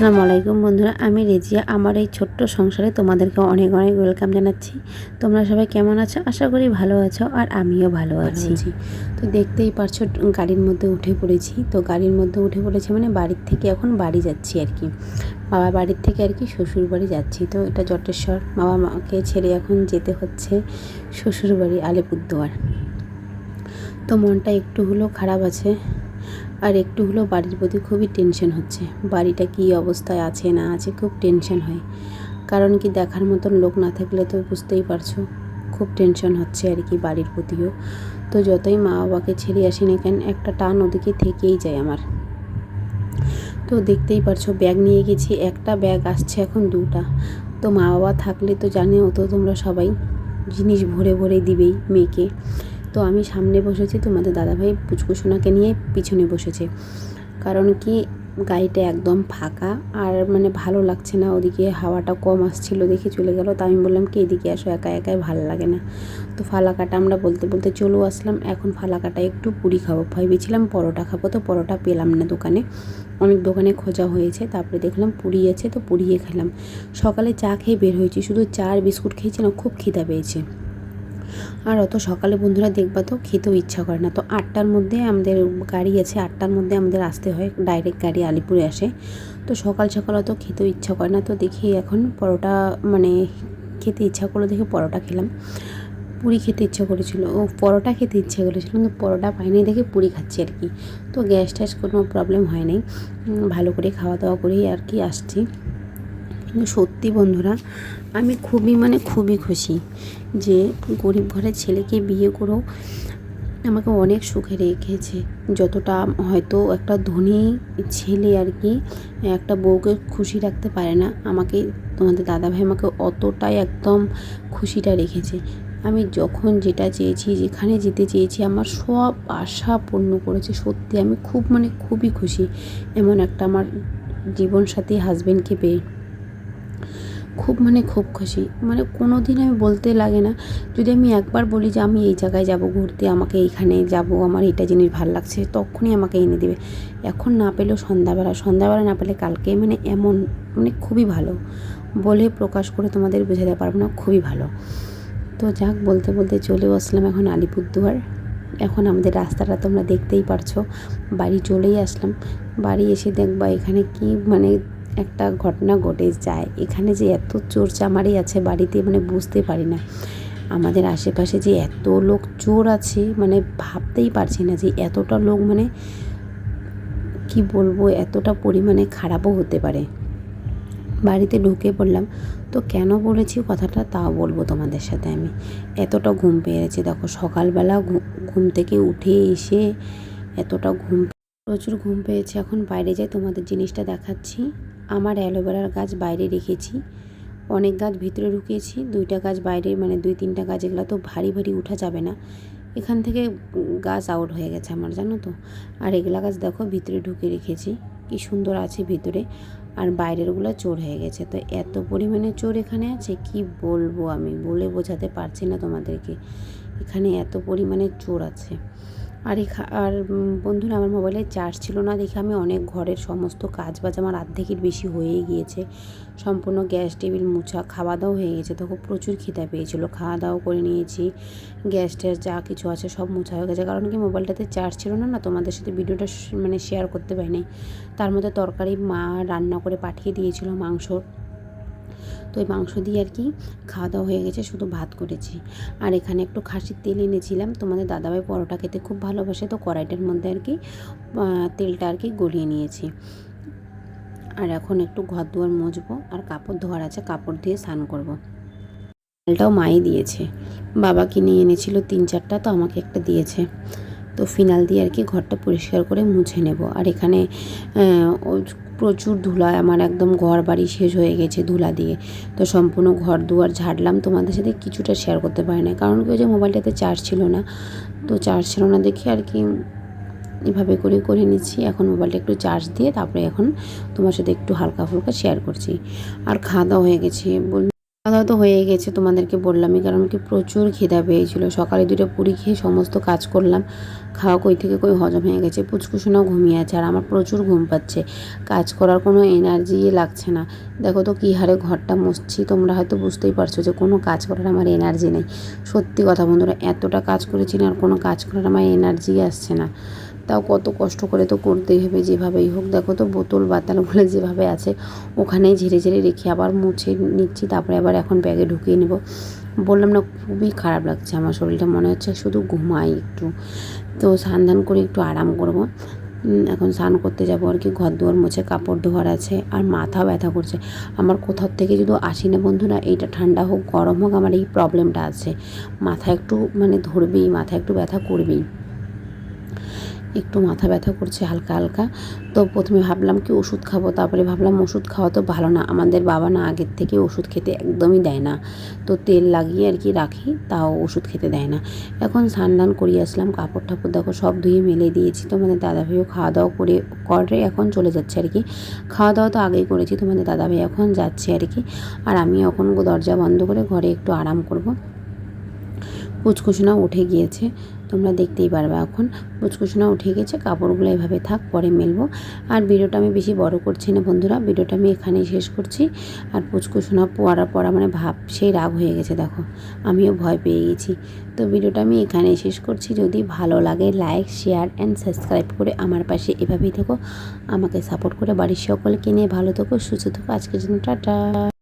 আসসালামু আলাইকুম বন্ধুরা আমি রেজিয়া। আমার এই ছোট্ট সংসারে তোমাদেরকে অনেক অনেক ওয়েলকাম জানাচ্ছি। তোমরা সবাই কেমন আছো? আশা করি ভালো আছো আর আমিও ভালো আছি। তো দেখতেই পারছ গাড়ির মধ্যে উঠে পড়েছি। তো গাড়ির মধ্যে উঠে পড়েছি মানে বাড়ির থেকে এখন বাড়ি যাচ্ছি আর কি। বাবা বাড়ির থেকে আর কি শ্বশুর বাড়ি যাচ্ছি। তো এটা জটেশ্বর বাবা মাকে ছেড়ে এখন যেতে হচ্ছে শ্বশুর বাড়ি আলিপুরদুয়ার। তো মনটা একটু হলেও খারাপ আছে। আর একটু হলেও বাড়ির প্রতি খুবই টেনশন হচ্ছে। বাড়িটা কী অবস্থায় আছে, না আছে খুব টেনশন হয়। কারণ কি দেখার মতন লোক না থাকলে তো বুঝতেই পারছ, খুব টেনশন হচ্ছে আর কি বাড়ির প্রতিও। তো যতই মা বাবাকে ছেড়ে আসি না কেন, একটা টান ওদিকে থেকেই যায় আমার। তো দেখতেই পারছ ব্যাগ নিয়ে গেছি, একটা ব্যাগ আসছে এখন দুটা। তো মা বাবা থাকলে তো জানিও তো তোমরা সবাই। জিনিস ভরে ভরে দিবেই মেয়েকে। তো আমি সামনে বসেছি তোমাদের দাদাভাই পুচকুসোনাকে নিয়ে পিছনে বসেছে। কারণ কি, গাড়িটা একদম ফাঁকা আর মানে ভালো লাগছে না, ওদিকে হাওয়াটা কম আসছিল দেখে চলে গেল। তো আমি বললাম, কি এদিকে আসো, একা একাই ভালো লাগে না। তো ফালাকাটা আমরা বলতে বলতে চলেও আসলাম। এখন ফালাকাটা একটু পুরি খাব। ভেবেছিলাম পরোটা খাব, তো পরোটা পেলাম না দোকানে। অনেক দোকানে খোঁজা হয়েছে, তারপরে দেখলাম পুরি আছে, তো পুড়িয়ে খেলাম। সকালে চা খেয়ে বের হয়েছি, শুধু চা আর বিস্কুট খেয়েছি না খুব খিদা পেয়েছে। আর অত সকালে বন্ধুরা দেখবা তো খেতেও ইচ্ছা করে না। তো আটটার মধ্যে আমাদের গাড়ি আছে, আটটার মধ্যে আমাদের আসতে হয় ডাইরেক্ট গাড়ি আলিপুরে আসে। তো সকাল সকাল অত খেতেও ইচ্ছা করে না। তো দেখি এখন পরোটা মানে খেতে ইচ্ছা করল দেখে পরোটা খেলাম। পুরি খেতে ইচ্ছা করেছিল। ও পরোটা খেতে ইচ্ছা করেছিল, কিন্তু পরোটা পাইনি দেখে পুরি খাচ্ছি আর কি। তো গ্যাস ট্যাস কোনো প্রবলেম হয় নাই। ভালো করে খাওয়া দাওয়া করেই আর কি আসছি। কিন্তু সত্যি বন্ধুরা আমি খুবই মানে খুবই খুশি যে গরিব ঘরের ছেলেকে বিয়ে করেও আমাকে অনেক সুখে রেখেছে। যতটা হয়তো একটা ধনী ছেলে আর কি, একটা বউকে খুশি রাখতে পারে না, আমাকে, তোমাদের দাদাভাই আমাকে অতটাই একদম খুশিটা রেখেছে। আমি যখন যেটা চেয়েছি, যেখানে যেতে চেয়েছি, আমার সব আশা পূর্ণ করেছে, সত্যি আমি খুব মানে খুবই খুশি। এমন একটা আমার জীবনসাথী হাজব্যান্ডকে পেয়ে। খুব মানে খুব খুশি। মানে কোনো দিন আমি বলতে লাগে না। যদি আমি একবার বলি যে আমি এই জায়গায় যাব, ঘুরতে, আমাকে এইখানে যাব, আমার এটা জিনিস ভালো লাগছে, তখনই আমাকে এনে দেবে। এখন না পেলেও সন্ধ্যাবেলা সন্ধ্যাবেলা না পেলে কালকে মানে এমন মানে খুবই ভালো। বলে প্রকাশ করে তোমাদের বোঝাতে পারব না, খুবই ভালো। তো যাক, বলতে বলতে চলে আসলাম এখন আলিপুরদুয়ার। এখন আমাদের রাস্তাটা তোমরা দেখতেই পারছ। বাড়ি চলেই আসলাম। বাড়ি এসে দেখবা এখানে কি মানে একটা ঘটনা ঘটে যায়। এখানে যে এত চোর চামারি আছে বাড়িতে মানে বুঝতে পারি না। আমাদের আশেপাশে যে এত লোক চোর আছে মানে ভাবতেই পারছি না যে এতটা লোক মানে কি বলব, এতটা পরিমাণে খারাপও হতে পারে। বাড়িতে ঢুকে পড়লাম তো কেন বলেছি কথাটা? তাও বলব তোমাদের সাথে আমি। এতটা ঘুম পেয়েছি দেখো, সকালবেলা ঘুম থেকে উঠে এসে এতটা ঘুম, প্রচুর ঘুম পেয়েছে। এখন বাইরে যাই, তোমাদের জিনিসটা দেখাচ্ছি। আমার অ্যালোভেরার গাছ বাইরে রেখেছি। অনেক গাছ ভিতরে ঢুকিয়েছি দুইটা গাছ বাইরে মানে দুই তিনটা গাছ, এগুলো তো ভারী ভারী উঠা যাবে না। এখান থেকে গাছ আউট হয়ে গেছে আমার, জানো তো? আর এগুলা গাছ দেখো ভিতরে ঢুকে রেখেছি, কি সুন্দর আছে ভিতরে। আর বাইরেরগুলো চোর হয়ে গেছে, তো এত পরিমাণে চোর এখানে আছে, কি বলব আমি? বলে বোঝাতে পারছি না তোমাদেরকে। এখানে এত পরিমাণে চোর আছে। আর আর বন্ধুরা, আমার মোবাইলে চার্জ ছিল না দেখে আমি অনেক ঘরের সমস্ত কাজ বাজ আমার আর্ধেকের বেশি হয়েই গিয়েছে। সম্পূর্ণ গ্যাস টেবিল মুছা খাওয়া দাওয়া হয়ে গেছে তখন প্রচুর খিদা পেয়েছিলো। খাওয়া দাওয়া করে নিয়েছি, গ্যাস ট্যাস যা কিছু আছে সব মুছা হয়ে গেছে। কারণ কি মোবাইলটাতে চার্জ ছিল না না, তোমাদের সাথে ভিডিওটা মানে শেয়ার করতে পারিনি। তার মধ্যে তরকারি মা রান্না করে পাঠিয়ে দিয়েছিল মাংস। তো ওই মাংস দিয়ে আর কি খাওয়া দাওয়া হয়ে গেছে, শুধু ভাত করেছি। আর এখানে একটু খাসির তেল এনেছিলাম তোমাদের দাদাভাই পরোটা খেতে খুব ভালোবাসে, তো কড়াইটার মধ্যে আর কি তেলটা আর কি গলিয়ে নিয়েছি। আর এখন একটু ঘর দুয়ার মুছবো, আর কাপড় ধোয়ার আছে, কাপড় দিয়ে স্নান করব। তেলটাও মাই দিয়েছে। বাবা কিনে এনেছিল তিন চারটা তো আমাকে একটা দিয়েছে। তো ফিনাল দিয়ে আর কি ঘরটা পরিষ্কার করে মুছে নেব। আর এখানে প্রচুর ধুলা, আমার একদম ঘর বাড়ি শেষ হয়ে গেছে ধুলা দিয়ে। তো সম্পূর্ণ ঘর দুয়ার ঝাড়লাম, তোমাদের সাথে কিছুটা শেয়ার করতে পারি না। কারণ কি যে মোবাইলটাতে চার্জ ছিল না। তো চার্জ ছিল না দেখে আর কি এভাবে করে করে নিচ্ছি। এখন মোবাইলটা একটু চার্জ দিয়ে তারপরে এখন তোমার সাথে একটু হালকা ফুলকা শেয়ার করছি। আর খাওয়া দাওয়া হয়ে গেছে। খাওয়া তো হয়ে গেছে, তোমাদেরকে বললামই, কারণ কি প্রচুর খিদা পেয়েছিল। সকালে দুটো পুরি খেয়ে সমস্ত কাজ করলাম, খাওয়া কই থেকে কই হজম হয়ে গেছে, পুচকুসোনাও ঘুমিয়ে আছে আর আমার প্রচুর ঘুম পাচ্ছে, কাজ করার কোনো এনার্জি লাগছে না। দেখো তো কী হারে ঘরটা মুছছি, তোমরা হয়তো বুঝতেই পারছ যে কোনো কাজ করার আমার এনার্জি নেই। সত্যি কথা বন্ধুরা, এতটা কাজ করেছি না আর কোনো কাজ করার আমার এনার্জি আসছে না। তাও কত কষ্ট করে তো করতেই হবে যেভাবেই হোক। দেখো তো বোতল বাতালগুলো যেভাবে আছে, ওখানেই ঝেড়ে ঝেড়ে রেখে আবার মুছে নিচ্ছি, তারপরে আবার এখন ব্যাগে ঢুকিয়ে নেব। বললাম, না, খুবই খারাপ লাগছে আমার শরীরটা, মনে হচ্ছে শুধু ঘুমাই একটু। তো স্নান ধান করে একটু আরাম করব। এখন স্নান করতে যাব আর কি ঘর দুয়ার মুছে, কাপড় ধোয়ার আছে, আর মাথা ব্যথা করছে। আমার কোথাও থেকে যদি আসি না বন্ধুরা এইটা ঠান্ডা হোক, গরম হোক, আমার এই প্রবলেমটা আছে। মাথা একটু মানে ধরবেই, মাথা একটু ব্যথা করবেই। একটু মাথা ব্যথা করছে হালকা হালকা। তো প্রথমে ভাবলাম কি ওষুধ খাব, তারপরে ভাবলাম ওষুধ খাওয়া তো ভালো না। আমাদের বাবা না আগের থেকে ওষুধ খেতে একদমই দেয় না। তো তেল লাগিয়ে আর কি রাখি, তাও ওষুধ খেতে দেয় না। এখন স্নান দান করিয়ে আসলাম, কাপড় টাপড় দেখো সব ধুয়ে মেলে দিয়েছি। তো তোমাদের দাদাভাইও খাওয়া দাওয়া করে করে এখন চলে যাচ্ছে আর কি। খাওয়া দাওয়া তো আগেই করেছি তোমাদের দাদাভাই এখন যাচ্ছে আর কি। আর আমি এখন দরজা বন্ধ করে ঘরে একটু আরাম করব। পুচকুসোনা উঠে গিয়েছে। তোমরা দেখতেই পারবে এখন। পুচকুসোনা উঠে গেছে, কাপড়গুলো এভাবে থাক, পরে মেলবো। আর ভিডিওটা আমি বেশি বড় করছি না বন্ধুরা, ভিডিওটা আমি এখানেই শেষ করছি। আর পুচকুসোনা পড়া পড়া মানে ভাব, সেই রাগ হয়ে গেছে, দেখো। আমিও ভয় পেয়ে গেছি। তো ভিডিওটা আমি এখানেই শেষ করছি। যদি ভালো লাগে, লাইক, শেয়ার অ্যান্ড সাবস্ক্রাইব করে আমার পাশে এভাবেই থেকো। আমাকে সাপোর্ট করে বাড়ির সকলকে নিয়ে ভালো থেকো, সুস্থ থেকো। আজকের জন্য টাটা।